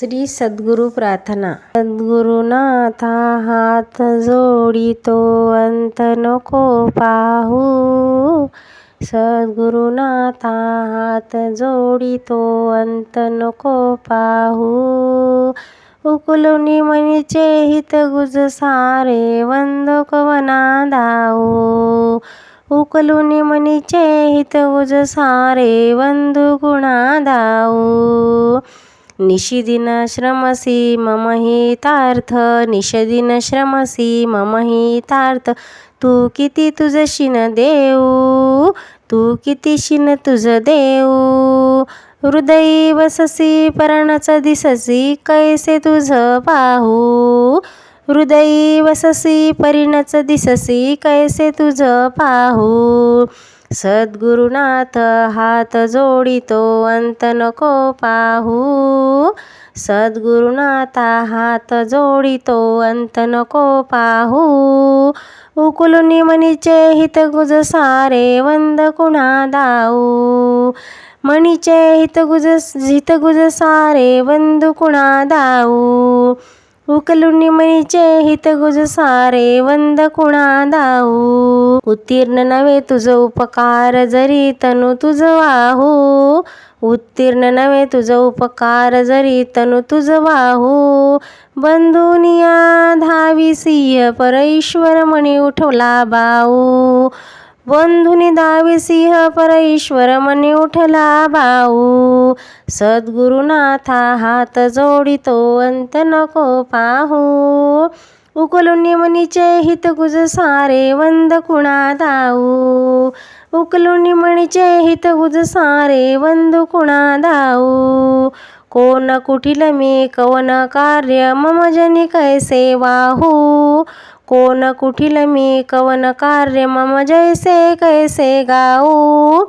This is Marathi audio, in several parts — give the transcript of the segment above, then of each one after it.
श्री सद्गुरु प्रार्थना. सद्गुरुनाथा हात जोडितो अंत नको पाहू. सद्गुरुनाथा हात जोडितो अंत नको पाहू. उकलुनी मनीचे हित गुज सारे वंद कवना दाऊ उकलुनी मनीचे हित गुज सारे वंदु गुणा दाऊ निशिदिनश्रमसी मम हितार्थ निशदिनश्रमसी मम हितार्थ। तू किती तुझशिन देऊ तू किती शिन तुझ देऊ? हृदयी वससी परणच दिससी कैसे तुझ पाहू? हृदयी वससी परिणच दिससी कैसे तुझ पाहू? सद्गुरुनाथ हात जोडितो अंत नको पाहू. सद्गुरुनाथा हात जोडितो अंत नको पाहू. उकुलुनी मनीचे हित गुज सारे वंद कुणा दाऊ. मनीचे हित गुज हित गुज सारे वंद कुणा दाऊ. उकलुंडी मनीचे हित गुज सारे वंद कुणा दाऊ उत्तीर्ण नव्हे तुझ उपकार जरी तनु तुझ वाहू. उत्तीर्ण नव्हे तुझ उपकार जरी तनु तुझ वाहू. बंधुनिया धावी सिंह परईश्वर मणी उठवला बाऊ बंधुनी दावी सिंह परईश्वर मनी उठला बाऊ सद्गुरुनाथा हात जोडितो अंत नको पाहू. उकलुनी मनीचे हित गुज सारे वंद कुणा दाऊ. उकलुनी मणीचे हित गुज सारे वंद कुणा दाऊ. कोण कुठील मी कवन कार्य मम जनी कैसे वाहू. कोण कुठील मी कवन कार्य मम जैसे कैसे गाऊ?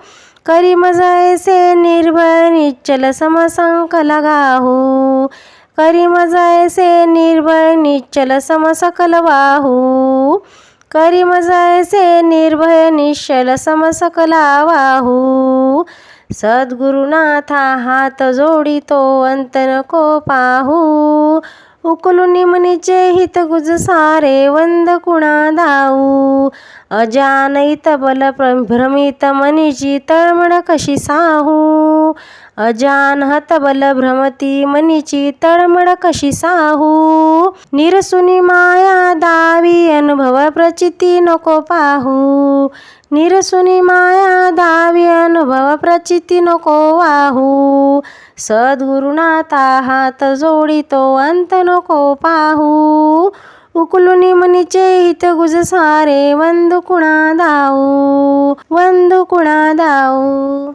करी मजायसे निर्भय निश्चल समसंकल गाहू करी मजायसे निर्भय निश्चल समसकल वाहू. करी मजायसे निर्भय निश्चल समसकला वाहू. सद्गुरुनाथा हात जोडितो अंतन को पाहू. उकलुनी मनीचे हित गुज सारे वंद कुणा दाऊ? अजानहित बल भ्रमित मनीची तळमळ कशी साहू? अजान हतबल भ्रमती मनीची तळमळ कशी साहू? निरसुनी माया दावी अनुभव प्रचिती नको पाहू. निरसुनी माया दावी अनुभव प्रचिती नको वाहू. सद्गुरुनाथा हात जोडितो अंत नको पाहू. उकलुनी मनीचे हित गुज सारे वंदु कुणा दाऊ? वंदु कुणा दाऊ?